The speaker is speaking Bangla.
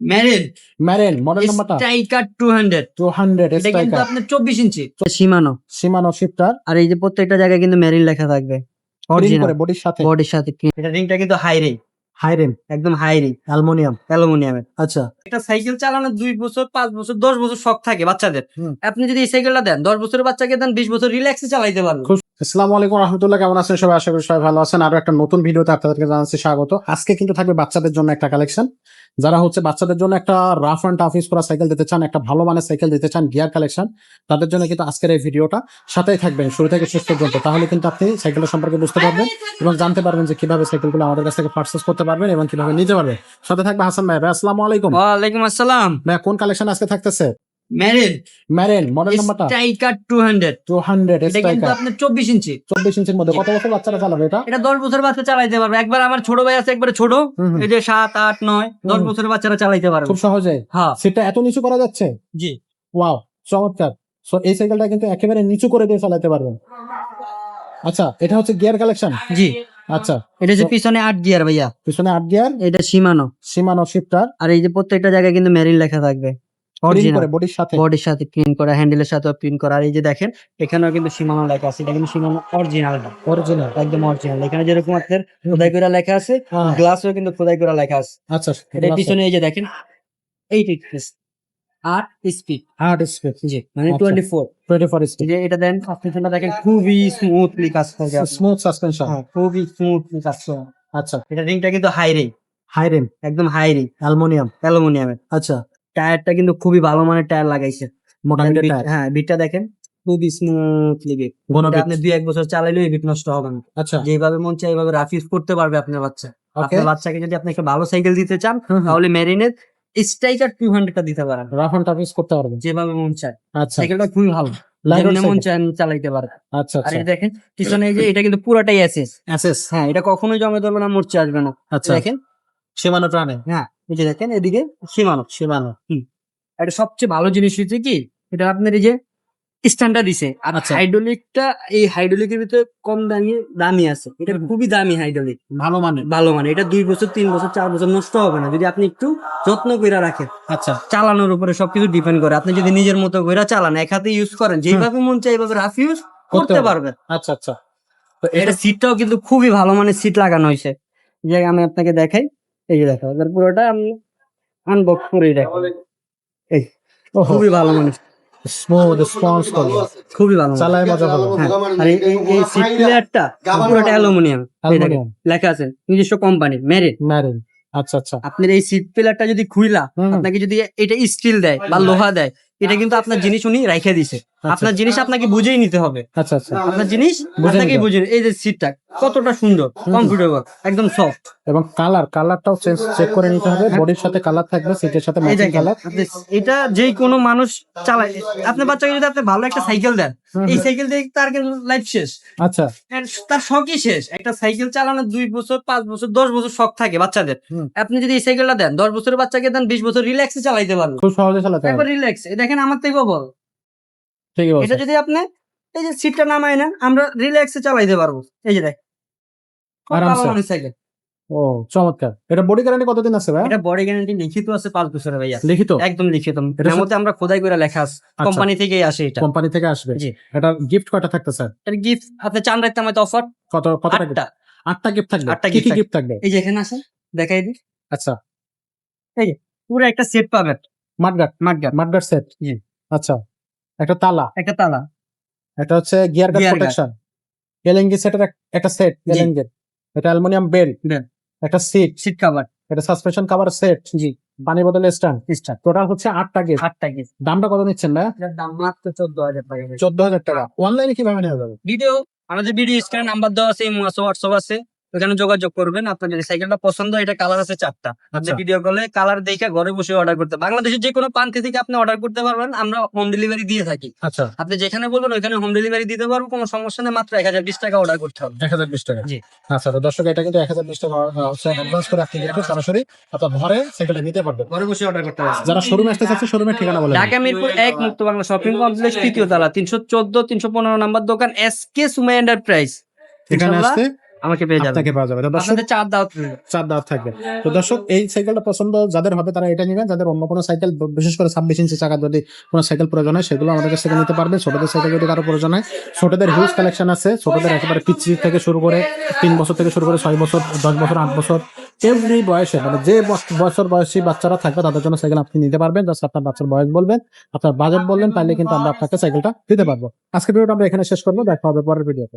ম্যারেন ম্যারেন মডেল নাম্বারটা striker two hundred two hundred এটা কিন্তু আপনার চব্বিশ ইঞ্চি সীমানো সীমানো শিফটার আর এই যে প্রত্যেকটা জায়গায় কিন্তু মেরিন লেখা থাকবে। অরিজিনাল করে বডির সাথে। বডির সাথে। এটা রিংটা কিন্তু হাই রিং হাই রেম একদম হাই রিং অ্যালুমিনিয়াম অ্যালুমিনিয়ামের আচ্ছা। একটা সাইকেল চালানো দুই বছর পাঁচ বছর দশ বছর শখ থাকে বাচ্চাদের। আপনি যদি এই সাইকেলটা দেন দশ বছরের বাচ্চাকে দেন বিশ বছর রিল্যাক্সে চালাইতে পারবেন। খুব আসসালামু আলাইকুম রহমতুল্লাহ কেমন আছেন সবাই? আশা করি সবাই ভালো আছেন। আরও একটা নতুন ভিডিওতে আপনাদেরকে জানাচ্ছি স্বাগত। আজকে কিন্তু থাকবে বাচ্চাদের জন্য একটা কালেকশন যারা হচ্ছে বাচ্চাদের জন্য একটা রাফ অ্যান্ড টাফ ইউজ করা সাইকেল দিতে চান একটা ভালো মানের সাইকেল দিতে চান গিয়ার কালেকশন তাদের জন্য কিন্তু আজকের এই ভিডিওটা সাথেই থাকবেন। শুরু থেকে শেষ পর্যন্ত। তাহলে কিন্তু আপনি সাইকেলের সম্পর্কে বুঝতে পারবেন এবং জানতে পারবেন যে কীভাবে সাইকেলগুলো আমাদের কাছ থেকে পার্সেস করতে পারবেন এবং কীভাবে নিতে পারবেন। সাথে থাকবে হাসান ভাই। ভাই আসসালামু আলাইকুম। ওয়ালাইকুম আসসালাম। ভাই কোন কালেকশন আজকে থাকতেছে? ম্যারেন ম্যারেন মডেল নাম্বারটা striker two hundred two hundred এটা কিন্তু আপনার চব্বিশ ইঞ্চি চব্বিশ ইঞ্চির মধ্যে। কত বছর বাচ্চারা চালাবে এটা? এটা দশ বছর বাচ্চা চালাইতে পারবে। একবার আমার ছোট ভাই আছে একবারে ছোট। এই যে সাত আট নয় দশ হুম। বছরের বাচ্চারা চালাইতে পারবে। খুব সহজে। হ্যাঁ। সিটটা এত নিচু করা যাচ্ছে? জি। ওয়াও চমৎকার। সো এই সাইকেলটা কিন্তু একেবারে নিচু করে দিয়ে চালাতে পারবেন। আচ্ছা এটা হচ্ছে গিয়ার কালেকশন জি। আচ্ছা। এটা যে পিছনে আট গিয়ার ভাইয়া। পিছনে আট গিয়ার এটা সীমানো সীমানো শিফটার আর এই যে প্রত্যেকটা জায়গায় কিন্তু মেরিন লেখা থাকবে। অরিজিনাল করে বডির সাথে। বডির সাথে করা হ্যান্ডেলের সাথে করা। আর এই যে দেখেন এখানেও কিন্তু সীমানো লেখা আছে। এটা কিন্তু সীমানো অরিজিনাল একদম অরিজিনাল এখানে যেরকম আপনার খোদাই করে লেখা আছে গ্লাসও কিন্তু খোদাই করে লেখা আছে। আচ্ছা এটা পিছনে এই যে দেখেন স্পিড স্পিড জি মানে আচ্ছা। স্পিড এটা দেন সাসপেনশনটা দেখেন খুবই স্মুথলি কাজ করে স্মুথ সাসপেনশন হ্যাঁ, খুবই স্মুথলি কাজ করে। আচ্ছা। এটা রিংটা কিন্তু হাই রিং হাই রেম একদম হাই রিং অ্যালুমিনিয়াম অ্যালুমিনিয়ামের। আচ্ছা। টায়ারটা কিন্তু খুবই ভালো মানের টায়ার লাগাইছে। মোটামুটি টায়ার হ্যাঁ বিটটা দেখেন খুবই স্মুথলি বিট। আপনি দুই এক বছর চালাইলেও বিট নষ্ট হবে না। আচ্ছা। যেভাবে মন চাই এইভাবে রাফ ইউজ করতে পারবে আপনার বাচ্চা। আপনার বাচ্চাকে যদি আপনি একটা ভালো সাইকেল দিতে চান তাহলে মেরিনের স্ট্রাইকার টু হান্ড্রেডটা দিতে পারেন। রাফ অ্যান্ড টাফ ইউজ করতে পারবেন যেভাবে মন চায়। আচ্ছা। সাইকেলটা খুবই ভালো। মন চায় চালাইতে পারেন। আচ্ছা আর আচ্ছা। দেখেন পিছনে এই যে এটা কিন্তু পুরাটাই এসএস হ্যাঁ এটা কখনোই জমে ধরবে না মোর্চে আসবে না। আচ্ছা। দেখেন সীমানো প্রাণে হ্যাঁ? এই যে দেখেন এদিকে সীমানো সীমানো এটা সবচেয়ে ভালো জিনিস হচ্ছে কি এটা আপনার এই যে স্ট্যান্ডার্ড দিছে। আর আচ্ছা। হাইড্রোলিকটা এই হাইড্রোলিকের ভিতরে কম দামি দামি আছে। এটা খুবই দামি হাইড্রোলিক ভালো মানে ভালো মানে এটা দুই বছর তিন বছর চার বছর নষ্ট হবে না। যদি আপনি একটু যত্ন করে রাখেন। আচ্ছা। চালানোর উপরে সবকিছু ডিপেন্ড করে। আপনি যদি নিজের মতো করে চালান এক হাতে ইউজ করেন যেভাবে মন চাই এইভাবে রাফ ইউজ করতে পারবেন। আচ্ছা আচ্ছা। তো এটা সিটটাও কিন্তু খুবই ভালো মানের সিট লাগানো হয়েছে। যে আমি আপনাকে দেখাই। এই যে দেখো পুরোটা আমি আনবক্স করেই দেখো এই খুবই ভালো মানের স্মুথ স্পঞ্জ করবে খুবই ভালো চালায় মজা ভালো। হ্যাঁ, আর এই এই- সিট প্লেয়ারটা পুরোটা অ্যালুমিনিয়াম। লেখা আছে নিজস্ব ম্যারিন আচ্ছা আচ্ছা। আপনার এই সিট যদি খুইলা আপনাকে যদি এটা স্টিল দেয় বা লোহা দেয় এটা কিন্তু আপনার জিনিস উনি রাইখে দিছে। আপনার জিনিস আপনাকে বুঝেই নিতে হবে। আচ্ছা আচ্ছা। আপনার জিনিস আপনাকে বুঝে এই যে সিটটা কতটা সুন্দর। কমফোর্টেবল একদম সফট এবং কালার কালারটাও চেক করে নিতে হবে। বডির সাথে কালার থাকবে সিটের সাথে ম্যাচিং কালার এটা যে কোনো মানুষ চালায় আপনার বাচ্চাকে যদি আপনি ভালো একটা সাইকেল দেন এই সাইকেল দিয়ে তার কিন্তু লাইফ শেষ। আচ্ছা। তার শখই শেষ। একটা সাইকেল চালানোর দুই বছর পাঁচ বছর দশ বছর শখ থাকে বাচ্চাদের। আপনি যদি এই সাইকেলটা দেন দশ বছরের বাচ্চাকে দেন বিশ বছর রিল্যাক্সে চালাইতে পারবেন। খুব সহজে চালাতে হবে রিল্যাক্স দেখেন আমার থেকেও বল এটা যদি আপনি এই যে সিটটা নামাই নেন আমরা রিল্যাক্সে চালাইতে পারব। এই যে দেখ আরামসে। সাইকেল ও চমৎকার। এটা বডি গ্যারান্টি কতদিন আছে ভাই? এটা বডি গ্যারান্টি লিখিত আছে পাঁচ বছরের ভাইয়া। লিখিত? একদম লিখিত। এর মধ্যে আমরা খোদাই করে লেখা আছে। আচ্ছা। কোম্পানি থেকেই আসে এটা। কোম্পানি থেকে আসবে। জি। এটা গিফট কয়টা থাকতে স্যার? এর গিফট আপনি চান রাখতে আমাদের অফার কত কত আটটা। আটটা গিফট থাকবে? আটটা কি কি গিফট থাকবে। এই যে এখানে আসেন দেখাই দিই। আচ্ছা। পুরো একটা সেট পাবেন। মাঠগাট মাঠগাট মাঠগাট সেট জি। আচ্ছা। একটা তালা। একটা তালা। এটা হচ্ছে গিয়ার গার্ড প্রোটেকশন। এলএনজি সেটের একটা সেট। এলএনজি। এটা অ্যালুমিনিয়াম বেল। একটা সিট সিট কভার এটা সাসপেনশন কভার সেট জি। পানি বোতল স্ট্যান্ড স্টার্ট টোটাল হচ্ছে আটটা গিফট আটটা গিফট দামটা কত নিচ্ছেন না দাম মাত্র চোদ্দ হাজার টাকা চোদ্দ হাজার টাকা। অনলাইনে কীভাবে নেওয়া যাবে? ভিডিও আমাদের ভিডিও স্ক্রিনে নাম্বার দেওয়া আছে হোয়াটসঅ্যাপ আছে। ওখানে যোগাযোগ করবেন? আপনার যদি সাইকেলটা পছন্দ এটা কালার আছে চারটা। আপনি। ভিডিও কলে কালার দেখে ঘরে বসে অর্ডার করতে বাংলাদেশের যে কোনো প্রান্তে থেকে আপনি অর্ডার করতে পারবেন আমরা হোম ডেলিভারি দিয়ে থাকি। আচ্ছা। আপনি যেখানে বলবেন ওইখানে হোম ডেলিভারি দিতে পারব কোনো সমস্যা নেই মাত্র এক হাজার বিশ টাকা অর্ডার করতে হবে। এক হাজার বিশ টাকা। জি। আচ্ছা তো দর্শক এটা কিন্তু এক হাজার বিশ টাকা অ্যাডভান্স করে আপনি কিন্তু সরাসরি আপনার ঘরে সাইকেলটা নিতে পারবেন। ঘরে বসে অর্ডার করতে পারবেন। যারা শোরুমে আসতে চাচ্ছে শোরুমের ঠিকানা বলে ঢাকা মিরপুর এক মুক্ত বাংলা শপিং কমপ্লেক্স তৃতীয় তলা তিনশো চোদ্দ তিনশো পনেরো নম্বর দোকান এস কে সুমাই এন্টারপ্রাইজ এখানে আসতে আমাকে পেয়ে যাবেন। আপনাকে পাওয়া যাবে। তো দর্শক চার দাওয়াত চার দাঁত থাকবে। তো দর্শক এই সাইকেলটা পছন্দ যাদের হবে তারা এটা নেবেন। যাদের অন্য কোনো সাইকেল বিশেষ করে ছাব্বিশ ইঞ্চি চাকা যদি কোনো সাইকেল প্রয়োজন হয় সেগুলো আমাদের কাছ থেকে নিতে পারবেন। ছোটদের সাইকেল যদি কারও প্রয়োজন হয় ছোটদের হিউজ কালেকশন আছে। ছোটদের একেবারে পিচ্ছি থেকে শুরু করে তিন বছর থেকে শুরু করে ছয় বছর দশ বছর আট বছর এভরি বয়সে মানে যে বছ- বছর বয়সী বাচ্চারা থাকবে তাদের জন্য সাইকেল আপনি নিতে পারবেন। জাস্ট আপনার বাচ্চার বয়স বলবেন আপনার বাজেট বললেন তাহলে কিন্তু আমরা আপনাকে সাইকেলটা দিতে পারব। আজকে ভিডিওটা আমরা এখানে শেষ করব। দেখা হবে পরের ভিডিওতে।